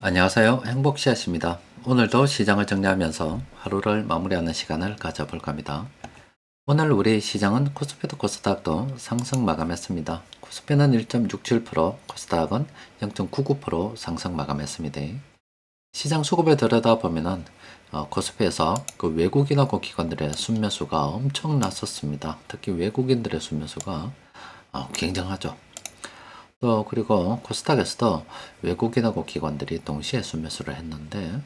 안녕하세요. 행복시앗입니다. 오늘도 시장을 정리하면서 하루를 마무리하는 시간을 가져볼까 합니다. 오늘 우리 시장은 코스피도 코스닥도 상승 마감했습니다. 코스피는 1.67%, 코스닥은 0.99% 상승 마감했습니다. 시장 수급에 들여다보면은 어, 코스피에서 그 외국인하고 기관들의 순매수가 엄청났었습니다. 특히 외국인들의 순매수가 어, 굉장하죠. 또 그리고 코스닥에서도 외국인하고 기관들이 동시에 순매수를 했는데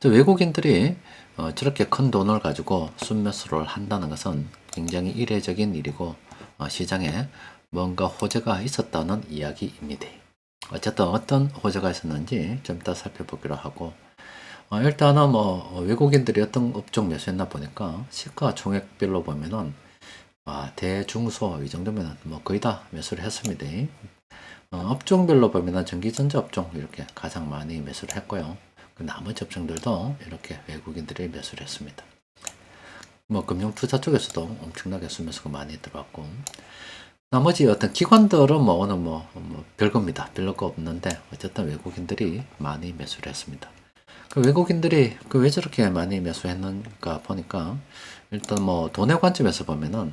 저 외국인들이 어, 저렇게 큰 돈을 가지고 순매수를 한다는 것은 굉장히 이례적인 일이고 어, 시장에 뭔가 호재가 있었다는 이야기입니다. 어쨌든 어떤 호재가 있었는지 좀 이따 살펴보기로 하고 어, 일단은 뭐 외국인들이 어떤 업종 매수했나 보니까 시가 총액별로 보면은 아, 대중소 이 정도면 뭐 거의 다 매수를 했습니다. 어, 업종별로 보면 전기전자 업종 이렇게 가장 많이 매수를 했고요. 그 나머지 업종들도 이렇게 외국인들이 매수를 했습니다. 뭐 금융투자 쪽에서도 엄청나게 수매수가 많이 들어왔고 나머지 어떤 기관들은 뭐 오늘 뭐, 뭐 별겁니다. 별거 없는데 어쨌든 외국인들이 많이 매수를 했습니다. 그 외국인들이 그 왜 저렇게 많이 매수했는가 보니까 일단 뭐 돈의 관점에서 보면은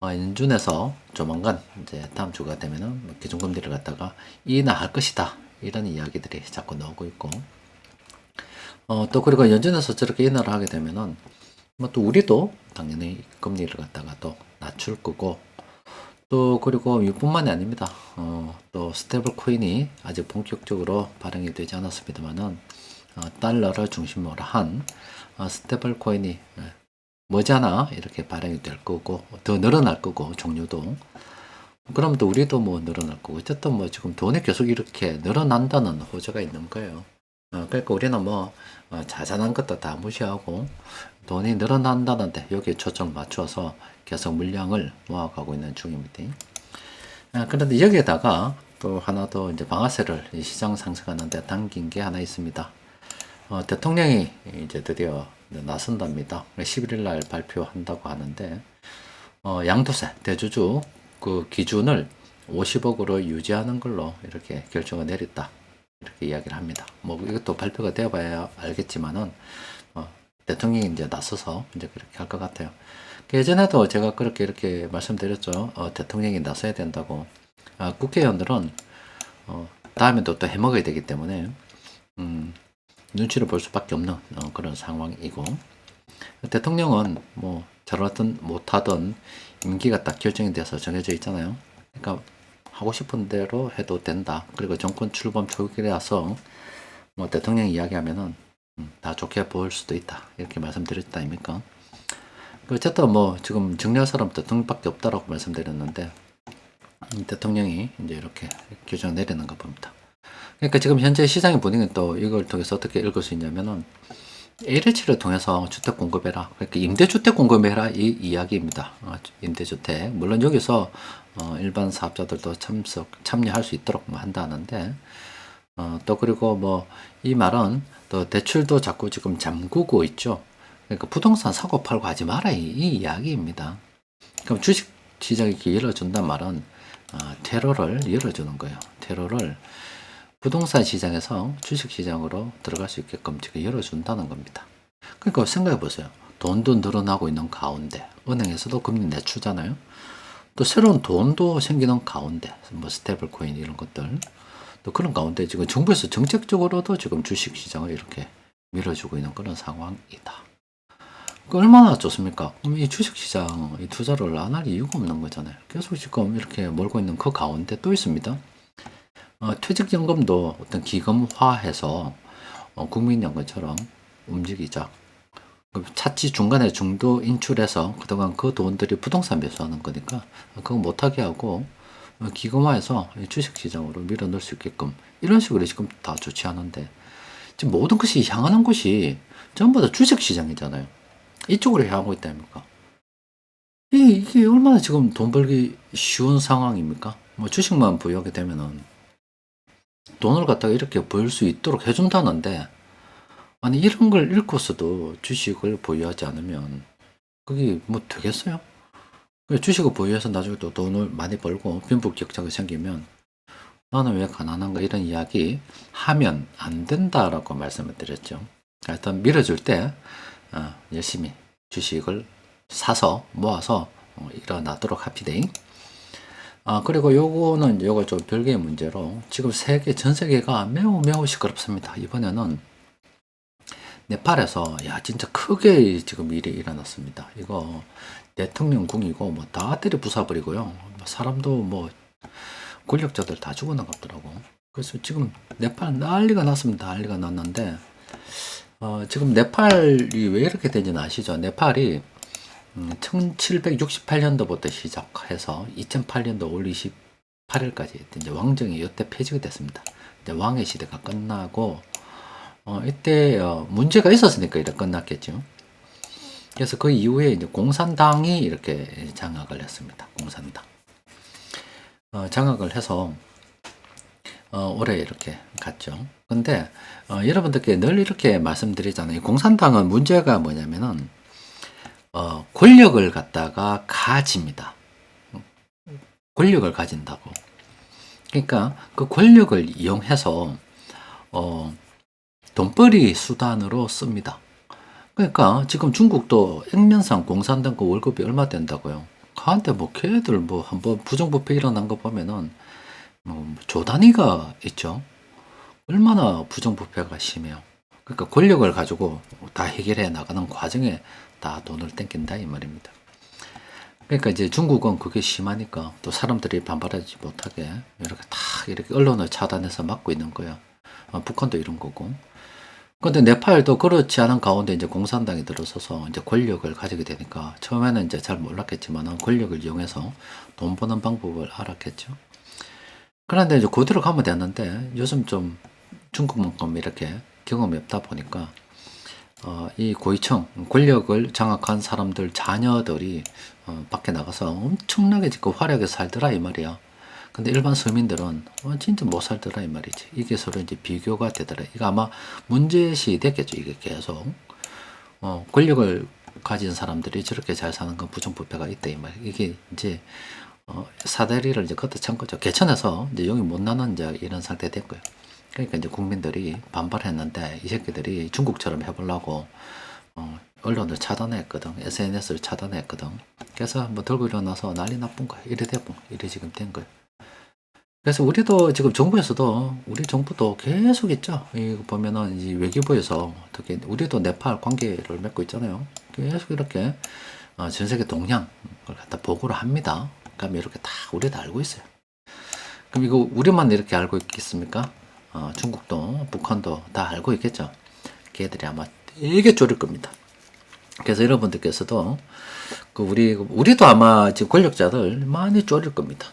어, 연준에서 조만간 이제 다음 주가 되면은 뭐 기준금리를 갖다가 인하할 것이다. 이런 이야기들이 자꾸 나오고 있고. 어, 또 그리고 연준에서 저렇게 인하를 하게 되면은 뭐 또 우리도 당연히 금리를 갖다가 또 낮출 거고. 또 그리고 이뿐만이 아닙니다. 어, 또 스테이블 코인이 아직 본격적으로 발행이 되지 않았습니다만은 어, 달러를 중심으로 한 어, 스테이블 코인이 예, 머지않아 이렇게 발행이 될 거고 더 늘어날 거고 종류도 그럼 또 우리도 뭐 늘어날 거고 어쨌든 뭐 지금 돈이 계속 이렇게 늘어난다는 호재가 있는 거예요. 어, 그러니까 우리는 뭐 어, 자잘한 것도 다 무시하고 돈이 늘어난다는데 여기에 초점 맞춰서 계속 물량을 모아가고 있는 중입니다. 아, 그런데 여기에다가 또 하나 더 이제 방아쇠를 이 시장 상승하는데 당긴 게 하나 있습니다. 어, 대통령이 이제 드디어 나선답니다. 11일 날 발표한다고 하는데 어, 양도세 대주주 그 기준을 50억으로 유지하는 걸로 이렇게 결정을 내렸다. 이렇게 이야기를 합니다. 뭐 이것도 발표가 되어봐야 알겠지만은 어, 대통령이 이제 나서서 이제 그렇게 할 것 같아요. 예전에도 제가 그렇게 이렇게 말씀드렸죠. 어, 대통령이 나서야 된다고. 아, 국회의원들은 어, 다음에도 또 해먹어야 되기 때문에 음, 눈치를 볼 수밖에 없는 어, 그런 상황이고 대통령은 뭐 잘하든 못하든 임기가 딱 결정이 돼서 정해져 있잖아요. 그러니까 하고 싶은 대로 해도 된다. 그리고 정권 출범 초기라서 뭐 대통령 이야기하면은 음, 다 좋게 보일 수도 있다. 이렇게 말씀드렸다 아닙니까? 어쨌든 뭐 지금 정리할 사람 대통령밖에 없다라고 말씀드렸는데 음, 대통령이 이제 이렇게 결정 내리는 거 봅니다. 그러니까 지금 현재 시장의 분위기는 또 이걸 통해서 어떻게 읽을 수 있냐면은 LH를 통해서 주택 공급해라. 그러니까 임대주택 공급해라 이 이야기입니다. 어, 임대주택. 물론 여기서 어, 일반 사업자들도 참석 참여할 수 있도록 뭐 한다는데 어, 또 그리고 뭐 이 말은 또 대출도 자꾸 지금 잠그고 있죠. 그러니까 부동산 사고 팔고 하지 마라 이, 이 이야기입니다. 그럼 주식 시장이 열어준단 말은 어, 테러를 열어주는 거예요. 테러를 부동산 시장에서 주식 시장으로 들어갈 수 있게끔 지금 열어준다는 겁니다. 그러니까 생각해 보세요. 돈도 늘어나고 있는 가운데 은행에서도 금리 내추잖아요. 또 새로운 돈도 생기는 가운데 뭐 스테이블 코인 이런 것들 또 그런 가운데 지금 정부에서 정책적으로도 지금 주식 시장을 이렇게 밀어주고 있는 그런 상황이다. 그 얼마나 좋습니까? 이 주식 시장 이 투자를 안 할 이유가 없는 거잖아요. 계속 지금 이렇게 몰고 있는 그 가운데 또 있습니다. 어, 퇴직연금도 어떤 기금화해서 어, 국민연금처럼 움직이자. 그 차치 중간에 중도 인출해서 그동안 그 돈들이 부동산 매수하는 거니까 그거 못하게 하고 어, 기금화해서 주식시장으로 밀어넣을 수 있게끔 이런 식으로 지금 다 않은데 지금 모든 것이 향하는 곳이 전부 다 주식시장이잖아요. 이쪽으로 향하고 있다니까. 이게, 얼마나 지금 돈 벌기 쉬운 상황입니까? 뭐 주식만 보유하게 되면은 돈을 갖다가 이렇게 벌 수 있도록 해준다는데 아니 이런 걸 읽고서도 주식을 보유하지 않으면 그게 뭐 되겠어요? 주식을 보유해서 나중에 또 돈을 많이 벌고 빈부 격차가 생기면 나는 왜 가난한가 이런 이야기 하면 안 된다라고 말씀을 드렸죠. 하여튼 밀어줄 때 어, 열심히 주식을 사서 모아서 어, 일어나도록 합시다. 아, 그리고 요거는 요거 좀 별개의 문제로 지금 세계, 전 세계가 매우 매우 시끄럽습니다. 이번에는 네팔에서 야, 진짜 크게 지금 일이 일어났습니다. 이거 대통령궁이고 뭐 다 때려 부숴버리고요. 뭐 사람도 뭐 권력자들 다 죽어나갔더라고. 그래서 지금 네팔 난리가 났습니다. 난리가 났는데 어, 지금 네팔이 왜 이렇게 되는지 아시죠? 네팔이 음, 1768년도부터 시작해서 2008년도 올 28일까지 이제 왕정이 이때 폐지가 됐습니다. 이제 왕의 시대가 끝나고 어, 이때 어, 문제가 있었으니까 이렇게 끝났겠죠. 그래서 그 이후에 이제 공산당이 이렇게 장악을 했습니다. 공산당. 어, 장악을 해서 어, 올해 이렇게 갔죠. 근데 어, 여러분들께 늘 이렇게 말씀드리잖아요. 공산당은 문제가 뭐냐면은 어, 권력을 갖다가 가집니다. 권력을 가진다고. 그러니까 그 권력을 이용해서 어, 돈벌이 수단으로 씁니다. 그러니까 지금 중국도 액면상 공산당 그 월급이 얼마 된다고요. 가한테 뭐 걔들 뭐 한번 부정부패 일어난 거 보면은 뭐 조단위가 있죠. 얼마나 부정부패가 심해요. 그러니까 권력을 가지고 다 해결해 나가는 과정에 다 돈을 땡긴다 이 말입니다. 그러니까 이제 중국은 그게 심하니까 또 사람들이 반발하지 못하게 이렇게 다 이렇게 언론을 차단해서 막고 있는 거야. 어, 북한도 이런 거고. 근데 네팔도 그렇지 않은 가운데 이제 공산당이 들어서서 이제 권력을 가지게 되니까 처음에는 이제 잘 몰랐겠지만 권력을 이용해서 돈 버는 방법을 알았겠죠. 그런데 이제 그대로 가면 되는데 요즘 좀 중국만큼 이렇게 경험이 없다 보니까 어, 이 고위층 권력을 장악한 사람들 자녀들이 어, 밖에 나가서 엄청나게 지금 활약해 살더라 이 말이야. 근데 일반 서민들은 어, 진짜 못 살더라 이 말이지. 이게 서로 이제 비교가 되더라. 이거 아마 문제시 됐겠죠. 이게 계속 어, 권력을 가진 사람들이 저렇게 잘 사는 건 부정부패가 있다 이 말. 이게 이제 어, 사다리를 이제 걷어 찬 거죠. 개천에서 이제 용이 못 나는 이제 이런 상태 된 거예요. 그러니까 이제 국민들이 반발했는데 이 새끼들이 중국처럼 해보려고 어, 언론을 차단했거든. SNS를 차단했거든. 그래서 뭐 들고 일어나서 난리 나쁜 거야. 이래 되고 이래 지금 된 거야. 그래서 우리도 지금 정부에서도 우리 정부도 계속 있죠. 이거 보면은 이 외교부에서 특히 우리도 네팔 관계를 맺고 있잖아요. 계속 이렇게 어, 전 세계 동향을 갖다 보고를 합니다. 그럼 이렇게 다 우리도 알고 있어요. 그럼 이거 우리만 이렇게 알고 있겠습니까? 어, 중국도 북한도 다 알고 있겠죠. 걔들이 아마 되게 쪼릴 겁니다. 그래서 여러분들께서도 그 우리 우리도 아마 지금 권력자들 많이 쪼릴 겁니다.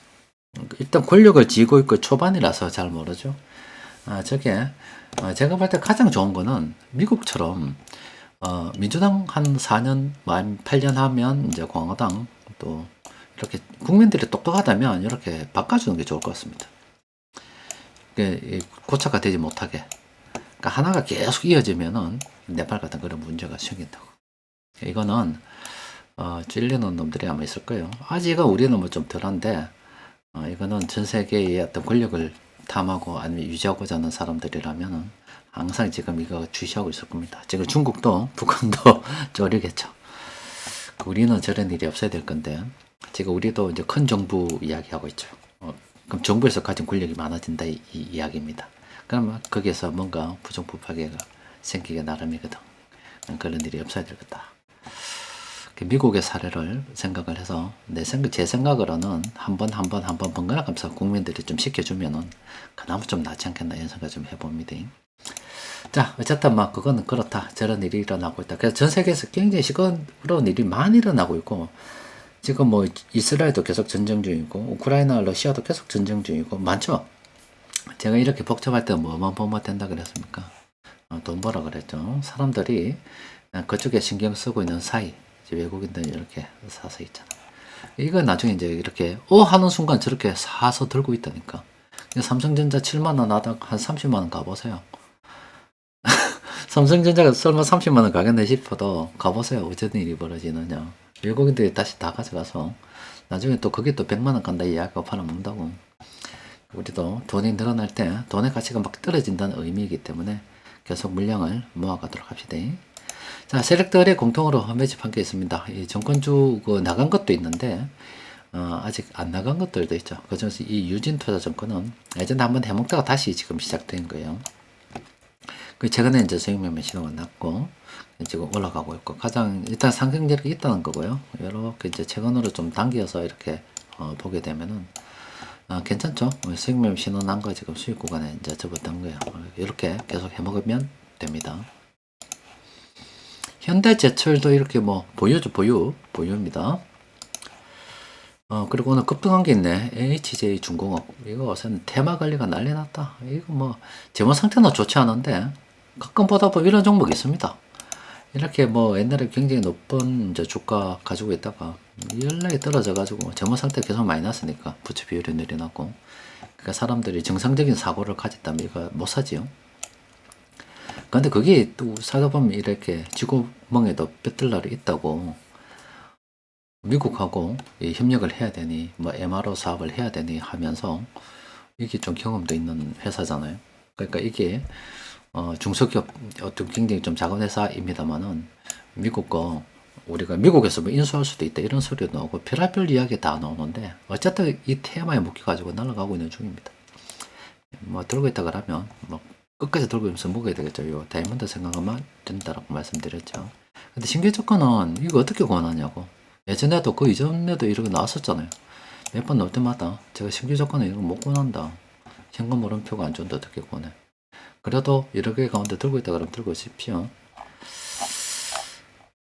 일단 권력을 쥐고 있고 초반이라서 잘 모르죠. 아, 저게 어, 제가 볼 때 가장 좋은 거는 미국처럼 어, 민주당 한 4년, 8년 하면 이제 공화당 또 이렇게 국민들이 똑똑하다면 이렇게 바꿔주는 게 좋을 것 같습니다. 고착화 되지 못하게. 그러니까 하나가 계속 이어지면은 네팔 같은 그런 문제가 생긴다고. 이거는 어, 찔리는 놈들이 아마 있을 거예요. 아직은 우리는 뭐 좀 덜한데 어, 이거는 전 세계의 어떤 권력을 탐하고 아니면 유지하고자 하는 사람들이라면은 항상 지금 이거 주시하고 있을 겁니다. 지금 중국도 북한도 쪼리겠죠. 우리는 저런 일이 없어야 될 건데 지금 우리도 이제 큰 정부 이야기하고 있죠. 어, 그럼 정부에서 가진 권력이 많아진다 이, 이 이야기입니다. 그러면 거기에서 뭔가 부정부패가 생기게 나름이거든. 그런 일이 없어야 될 거다. 미국의 사례를 생각을 해서 내 생각 제 생각으로는 한 번 한 번 한 번 번갈아 가면서 국민들이 좀 시켜주면은 그나마 좀 낫지 않겠나 이런 생각 좀 해봅니다. 자 어쨌든 막 그거는 그렇다 저런 일이 일어나고 있다. 그래서 전 세계에서 굉장히 시끄러운 일이 많이 일어나고 있고 지금 뭐 이스라엘도 계속 전쟁 중이고 우크라이나 러시아도 계속 전쟁 중이고 많죠. 제가 이렇게 복잡할 때 뭐만 보면 된다 그랬습니까? 어, 돈 벌어 그랬죠. 사람들이 그쪽에 신경 쓰고 있는 사이 외국인들이 이렇게 사서 있잖아. 이거 나중에 이제 이렇게 어 하는 순간 저렇게 사서 들고 있다니까. 삼성전자 7만 원 하다 한 30만 원 가보세요. 삼성전자가 설마 30만 원 가겠네 싶어도 가보세요. 어쨌든 일이 벌어지느냐. 외국인들이 다시 다 가져가서 나중에 또 그게 또 100만 원 간다 이야기가 팔아먹는다고. 우리도 돈이 늘어날 때 돈의 가치가 막 떨어진다는 의미이기 때문에 계속 물량을 모아가도록 합시다. 자, 세력들의 공통으로 매집한 게 있습니다. 이 정권주 그 나간 것도 있는데 어, 아직 안 나간 것들도 있죠. 그중에서 이 유진 투자증권은 예전에 한번 해먹다가 다시 지금 시작된 거예요. 그 최근에 이제 수익 매매 신호가 났고 지금 올라가고 있고 가장 일단 상승력이 있다는 거고요. 이렇게 이제 최근으로 좀 당겨서 이렇게 어, 보게 되면은 아, 괜찮죠? 어, 수익 매매 신호 난 거 지금 수익 구간에 이제 접었던 거예요. 어, 이렇게 계속 해먹으면 됩니다. 현대제철도 이렇게 뭐 보유죠 보유 보유입니다. 어 그리고 오늘 급등한 게 있네 HJ 중공업 이거 요새는 테마 관리가 난리 났다 이거 뭐 재무 상태는 좋지 않은데 가끔 보다 보면 이런 종목이 있습니다. 이렇게 뭐 옛날에 굉장히 높은 이제 주가 가지고 있다가 연락이 떨어져 가지고 재무 상태 계속 많이 났으니까 부채 비율이 늘어나고. 그러니까 사람들이 정상적인 사고를 가졌다면 이거 못 사지요. 근데 그게 또 살다 보면 이렇게 쥐구멍에도 뼈들날이 있다고. 미국하고 이 협력을 해야 되니 뭐 MRO 사업을 해야 되니 하면서 이게 좀 경험도 있는 회사잖아요. 그러니까 이게 어 중소기업 어떤 굉장히 좀 작은 회사입니다만은 미국 거 우리가 미국에서 뭐 인수할 수도 있다 이런 소리도 나오고 별의별 이야기 다 나오는데 어쨌든 이 테마에 묶여가지고 날아가고 있는 중입니다. 뭐 들고 있다 그러면 뭐 끝까지 들고 있으면서 먹어야 되겠죠. 요 다이아몬드 생각하면 된다라고 말씀드렸죠. 근데 신규 조건은 이거 어떻게 권하냐고. 예전에도 그 이전에도 거 나왔었잖아요. 몇 번 넣을 때마다 제가 신규 조건은 이런 거못 권한다. 현금 물음표가 안 좋은데 어떻게 권해. 그래도 여러 개 가운데 들고 있다 그러면 들고 오십시오.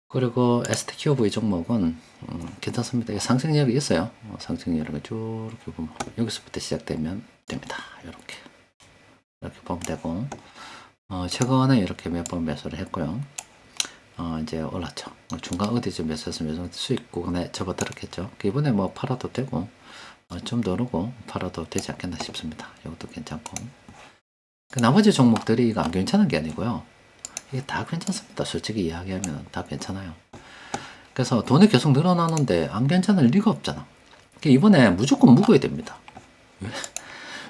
그리고 STQV 종목은 음, 괜찮습니다. 상승력이 있어요. 어, 상승력을 쭉 이렇게 보면 여기서부터 시작되면 됩니다. 이렇게 이렇게 보면 되고 어, 최근에 이렇게 몇 번 매수를 했고요. 어, 이제 올랐죠. 어, 중간 어디쯤 매수해서 매수 수익 구간에 접어들었겠죠. 그 이번에 뭐 팔아도 되고 어, 좀더 오르고 팔아도 되지 않겠나 싶습니다. 이것도 괜찮고 그 나머지 종목들이 안 괜찮은 게 아니고요. 이게 다 괜찮습니다. 솔직히 이야기하면 다 괜찮아요. 그래서 돈이 계속 늘어나는데 안 괜찮을 리가 없잖아. 그러니까 이번에 무조건 먹어야 됩니다. 왜,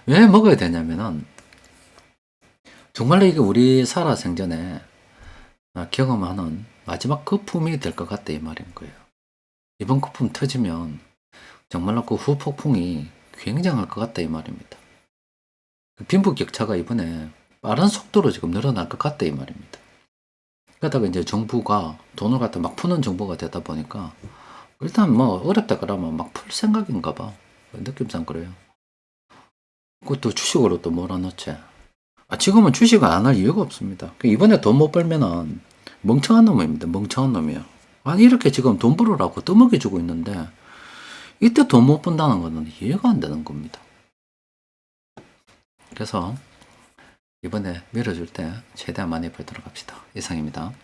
왜 먹어야 되냐면은 정말로 이게 우리 살아 생전에 아, 경험하는 마지막 거품이 될 것 같다 이 말인 거예요. 이번 거품 터지면 정말로 그 후폭풍이 굉장할 것 같다 이 말입니다. 그 빈부 격차가 이번에 빠른 속도로 지금 늘어날 것 같다 이 말입니다. 그러다가 이제 정부가 돈을 갖다 막 푸는 정부가 되다 보니까 일단 뭐 어렵다 그러면 막 풀 생각인가 봐. 느낌상 그래요. 그것도 주식으로 또 몰아넣지. 아, 지금은 주식을 안 할 이유가 없습니다. 그 이번에 돈 못 벌면은 멍청한 놈입니다. 멍청한 놈이요. 아니 이렇게 지금 돈 벌으라고 떠먹여 주고 있는데 이때 돈 못 번다는 거는 이해가 안 되는 겁니다. 그래서 이번에 밀어줄 때 최대한 많이 벌도록 합시다. 이상입니다.